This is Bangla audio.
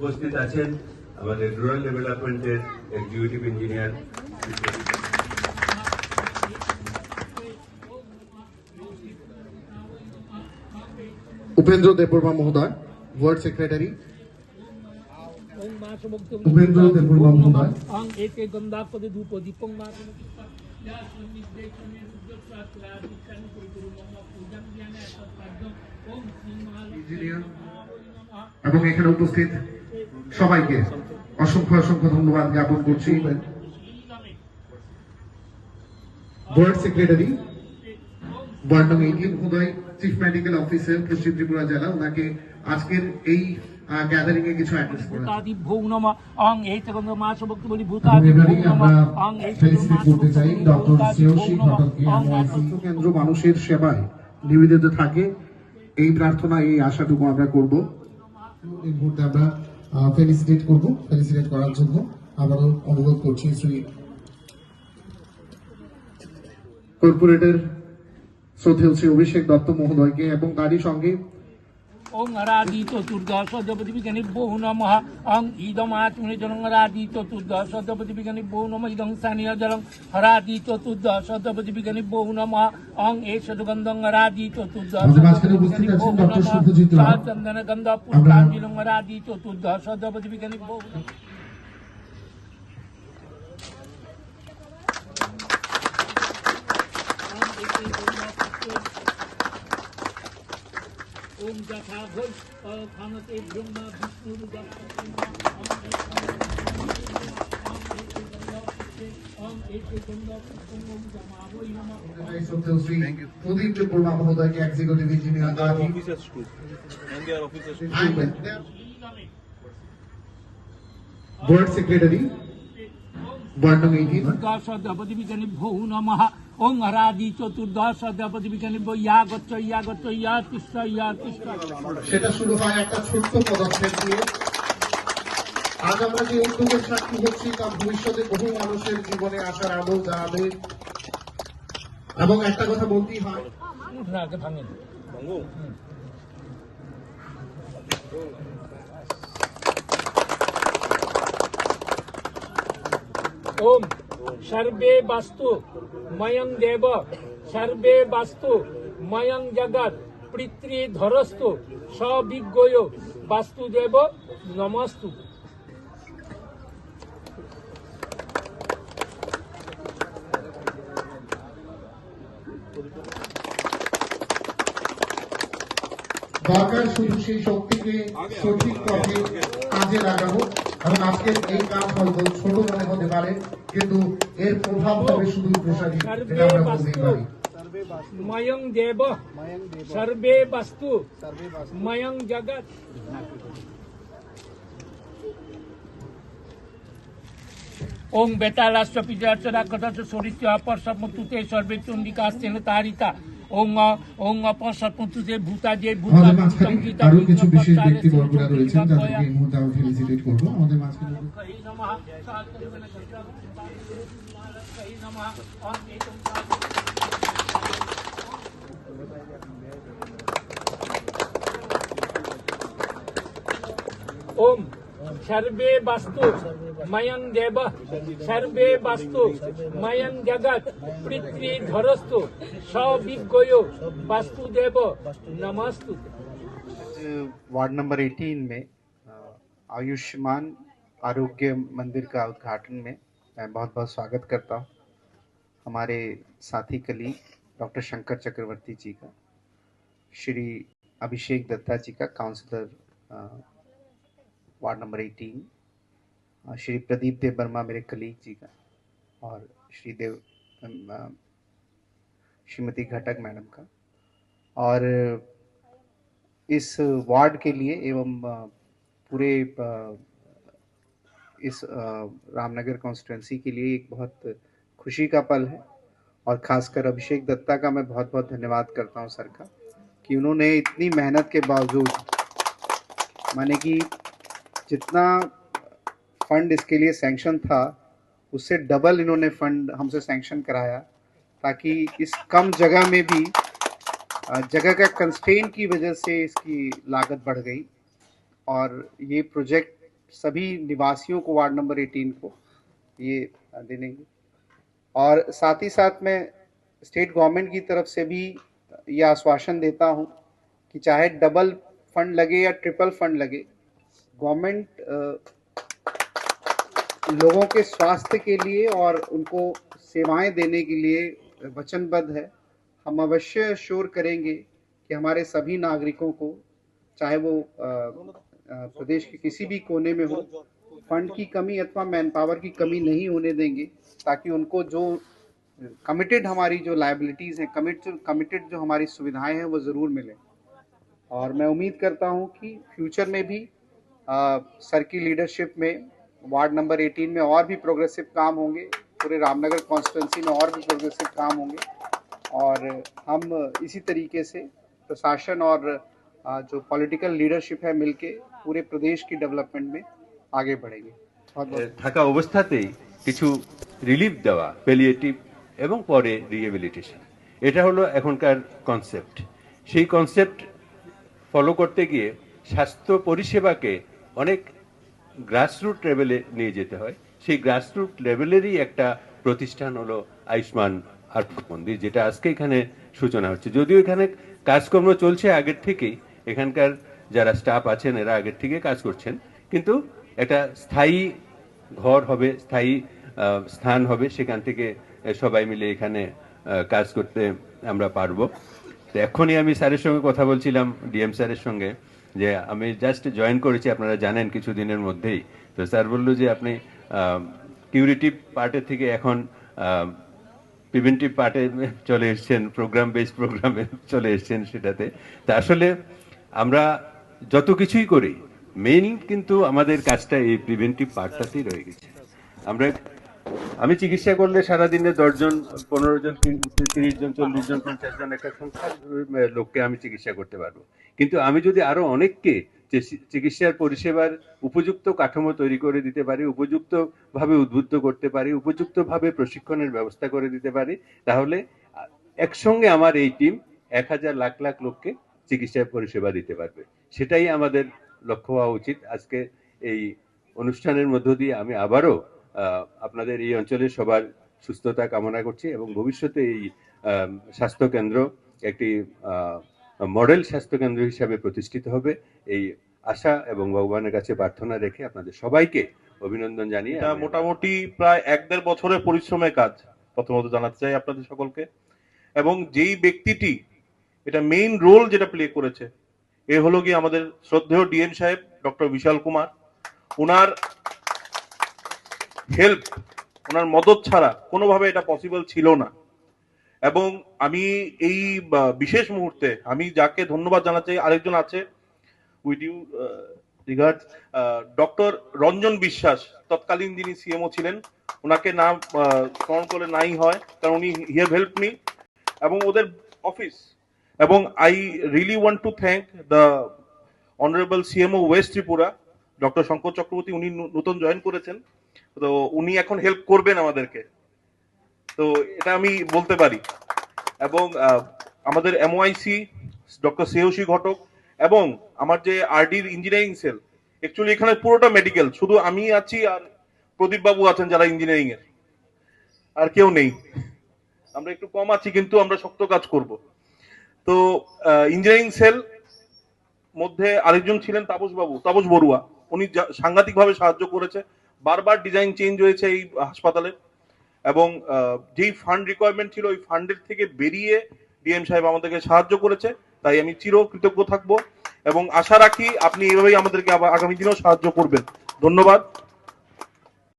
উপস্থিত আছেন আমাদের রুরাল ডেভেলপমেন্টের এক্সিকিউটিভ ইঞ্জিনিয়ার উপেন্দ্র দেববর্মা মহোদয় ওয়ার্ড সেক্রেটারি। উপেন্দ্র দেববর্মা মহোদয়। ইঞ্জিনিয়ার এবং এখানে উপস্থিত সবাইকে অসংখ্য অসংখ্য ধন্যবাদ জ্ঞাপন করছি। ওয়ার্ড সেক্রেটারি ওয়ার্ড নং এইটিন মহোদয় চিফ মেডিকেল অফিসার পশ্চিম ত্রিপুরা জেলা ওনাকে আজকের এই গ্যাদারিং এ কিছু অ্যাড্রেস করেন ভূতাদি ভৌ অং এই গন্ধ মা সমগ্র বলি ভূতাদি ভৌ এবারেই নম আমরা অং এই ফেলিসিটেট করতে চাই ডক্টর শ্রেয়সী ঘটককে এনওয়াইসি কেন্দ্র মানুষের সেবায় নিবেদিত থাকে। এই প্রার্থনা এই আশাটুকু আমরা করব। এই মুহূর্তে আমরা ফেলিসিটেট করব, ফেলিসিটেট করার জন্য আবারও অনুরোধ করছি শ্রী কর্পোরেটর শ্রদ্ধেয় শ্রী অভিষেক দত্ত মহোদয়কে এবং তারই সঙ্গে ওং আরাদি চতুর্দশ দ্রৌপদী বিজ্ঞানী বহু নম অং ইদম আচমনি জলং আরাদি চতুর্দশ দ্রৌপদী বিজ্ঞানী বহু নম ইদং স্থানীয় জলং হরাদি চতুর্দশ দ্রৌপদী বিজ্ঞানী বহু নম অং এ সদগন্ধং আরাদি চতুর্দশ। চন্দন গন্ধ পুষ্পাঞ্জলং আরাদি চতুর্দশ দ্রৌপদী বিজ্ঞানী বহু ओम जथा भोज भानते Brahma Vishnu Sudeep Tripura Mahoday, Executive Engineer. And their officers too. And their officers too. Board Secretary. Board number 18. ওং হরাদি চতুর্দশ দ্রৌপদী বিজ্ঞানী ইয়া গচ্ছ ইয়া গচ্ছ ইয়া তিষ্ঠ ইয়া তিষ্ঠ। সেটা শুরু হয় একটা ছোট্ট পদক্ষেপ দিয়ে। আজ আমরা যে উদ্যোগের সাক্ষী হচ্ছি তা ভবিষ্যতে বহু মানুষের জীবনে আসার আলো জ্বালাবে এবং একটা কথা বলতেই হয়. ওম। সর্বে বাস্তু ময়ং দেব, সর্বে বাস্তু ময়ং জগৎ, পিতৃ ধরস্তু সবিজ্ঞয় বাস্তুদেব নমস্তু। সেই শক্তিকে সঠিক পথে কাজে লাগাবো। এবং আজকের এই কাজ হয়তো ছোট মনে হতে পারে কিন্তু এর প্রভাব হবে শুধু প্রসারী যেটা আমরা বলতেই পারি। ময়ং দেব। সর্বে বাস্তু। ময়ং জগৎ। ওং বেতাল রাষ্ট্র পিজার্চনা কথা সরিত্য অপর সপমতুতে সর্বে চন্ডিকা আসতেন তারিতা। ওং ওং অপর সপমতুতে ভূতা যে ভূতা আরও কিছু বিশেষ ব্যক্তিবর্গরা রয়েছেন যাদেরকে এই মুহূর্তে আমরা ফেলিসিটেট করব। আমাদের মাঝখানে ওম। सर्वे वस्तु मयन देव। सर्वे वस्तु मयन जगत पृथ्वी धरस्तु सविज्ञ वस्तु देव नमस्तु वार्ड नंबर 18 में आयुष्मान आरोग्य मंदिर का उद्घाटन में मैं बहुत बहुत स्वागत करता हूँ। हमारे साथी कली, डॉक्टर शंकर चक्रवर्ती जी का, श्री अभिषेक दत्ता जी का काउंसलर वार्ड नंबर 18 अ, श्री प्रदीप देव वर्मा मेरे कलीग जी का और श्री देव श्रीमती घटक मैडम का। और इस वार्ड के लिए एवं पूरे इस रामनगर कॉन्स्टिट्यूंसी के लिए एक बहुत खुशी का पल है और खासकर अभिषेक दत्ता का मैं बहुत बहुत धन्यवाद करता हूँ सर का कि उन्होंने इतनी मेहनत के बावजूद माने कि जितना फंड इसके लिए सैंक्शन था, उससे डबल इन्होंने फंड हमसे सैंक्शन कराया, ताकि इस कम जगह में भी जगह का कंस्टेन की वजह से इसकी लागत बढ़ गई। और ये प्रोजेक्ट सभी निवासियों को वार्ड नंबर 18 को ये देने। और साथ ही साथ मैं स्टेट गवर्नमेंट की तरफ़ से भी ये आश्वासन देता हूँ कि चाहे डबल फंड लगे या ट्रिपल फंड लगे गवर्नमेंट लोगों के स्वास्थ्य के लिए और उनको सेवाएँ देने के लिए वचनबद्ध है। हम अवश्य श्योर करेंगे कि हमारे सभी नागरिकों को, चाहे वो प्रदेश के किसी भी कोने में हो, फंड की कमी अथवा मैन पावर की कमी नहीं होने देंगे, ताकि उनको जो कमिटेड हमारी जो लाइबिलिटीज़ हैं कमिट कमिटेड जो हमारी सुविधाएँ हैं, वो ज़रूर मिलें। और मैं उम्मीद करता हूँ कि फ्यूचर में भी सर की लीडरशिप में वार्ड नंबर 18 में और भी प्रोग्रेसिव काम होंगे पूरे रामनगर कॉन्स्टिट्यूंसी में और भी प्रोग्रेसिव काम होंगे और हम इसी तरीके से प्रशासन और आ, जो पॉलिटिकल लीडरशिप है मिलके पूरे प्रदेश की डेवलपमेंट में आगे बढ़ेंगे बहुत बहुत থাকা অবস্থাতেই কিছু রিলিফ দেওয়া পেলিয়েটিভ এবং পরে রিহেবিলিটেশন এটা হলো এখনকার কনসেপ্ট সেই কনসেপ্ট ফলো করতে গিয়ে স্বাস্থ্য পরিষেবাকে অনেক গ্রাসরুট লেভেলে নিয়ে যেতে হয়। সেই গ্রাসরুট লেভেলেরই একটা প্রতিষ্ঠান হলো আয়ুষ্মান আর্থ মন্দির, যেটা আজকে এখানে সূচনা হচ্ছে। যদিও এখানে কাজকর্ম চলছে আগের থেকেই, এখানকার যারা স্টাফ আছেন, এরা আগের থেকে কাজ করছেন। কিন্তু একটা স্থায়ী ঘর হবে, স্থায়ী স্থান হবে, সেখান থেকে সবাই মিলে এখানে কাজ করতে আমরা পারব। তো এখনই আমি স্যারের সঙ্গে কথা বলছিলাম, ডিএম স্যারের সঙ্গে। যে আমি জাস্ট জয়েন করেছি, আপনারা জানেন কিছু দিনের মধ্যেই। তো স্যার বলল যে আপনি কিউরিটিভ পার্টের থেকে এখন প্রিভেন্টিভ পার্টে চলে এসেছেন প্রোগ্রাম বেস প্রোগ্রামে চলে এসছেন সেটাতে। তা আসলে আমরা যত কিছুই করি মেইন কিন্তু আমাদের কাজটা এই প্রিভেন্টিভ পার্টটাতেই রয়ে গেছে। আমরা আমি চিকিৎসা করলে সারাদিনে দশজন পনেরো জন তিরিশ জন চল্লিশ জন পঞ্চাশ জন একটা সংখ্যা লোককে আমি চিকিৎসা করতে পারব। কিন্তু আমি যদি আরও অনেককে চিকিৎসার পরিষেবার উপযুক্ত কাঠামো তৈরি করে দিতে পারি উপযুক্ত ভাবে উদ্বুদ্ধ করতে পারি উপযুক্ত ভাবে প্রশিক্ষণের ব্যবস্থা করে দিতে পারি, তাহলে একসঙ্গে আমার এই টিম এক হাজার, লাখ লাখ লোককে চিকিৎসার পরিষেবা দিতে পারবে। সেটাই আমাদের লক্ষ্য হওয়া উচিত। আজকে এই অনুষ্ঠানের মধ্য দিয়ে আমি আবারও আপনাদের এই অঞ্চলের সবার সুস্থতা কামনা করছি এবং ভবিষ্যতে এই আম, স্বাস্থ্য কেন্দ্র একটি মডেল স্বাস্থ্য কেন্দ্র হিসাবে প্রতিষ্ঠিত হবে। এই আশা এবং ভগবানের কাছে প্রার্থনা রেখে আপনাদের সবাইকে অভিনন্দন জানিয়ে মোটামুটি প্রায় এক দেড় বছরের পরিশ্রমের কাজ প্রথমত জানাতে চাই আপনাদের সকলকে। এবং যেই ব্যক্তিটি এটা মেইন রোল যেটা প্লে করেছে এ হলো কি আমাদের শ্রদ্ধেয় ডিএম সাহেব ডক্টর বিশাল কুমার। ওনার হেল্প ওনার মদত ছাড়া কোনোভাবে এটা পসিবল ছিল না। এবং আমি এই বিশেষ মুহূর্তে আমি যাকে ধন্যবাদ জানাতে আরেকজন আছে with you regard doctor Ranjan Biswas তৎকালীন যিনি সিএমও ছিলেন ওনাকে আহ, স্মরণ করে নাই হয় কারণ উনি হিয়ার হেল্প মি এবং ওদের অফিস এবং I really want to thank the honourable CMO west Tripura doctor Shankar Chakraborty উনি নতুন জয়েন করেছেন। তো উনি এখন হেল্প করবেন আমাদেরকে। তো এটা আমি বলতে পারি। এবং আমাদের এমওআইসি ডক্টর শ্রেয়সী ঘটক এবং আমার যে আরডির ইঞ্জিনিয়ারিং সেল অ্যাকচুয়ালি এখানে পুরোটা মেডিকেল শুধু আমি আছি আর প্রদীপ বাবু আছেন যারা ইঞ্জিনিয়ারিং এর। আর কেউ নেই। আমরা একটু কম আছি, কিন্তু আমরা শক্ত কাজ করব। তো ইঞ্জিনিয়ারিং সেল মধ্যে আরেকজন ছিলেন তাপস বাবু তাপস বড়ুয়া। উনি সাংঘাতিক ভাবে সাহায্য করেছে। বারবার ডিজাইন চেঞ্জ হয়েছে এই হাসপাতালে এবং যেই ফান্ড রিকোয়ারমেন্ট ছিল ওই ফান্ডের থেকে বেরিয়ে ডিএম সাহেব আমাদেরকে সাহায্য করেছে, তাই আমি চির কৃতজ্ঞ থাকব এবং আশা রাখি আপনি এভাবেই আমাদেরকে আগামী দিনেও সাহায্য করবেন। ধন্যবাদ।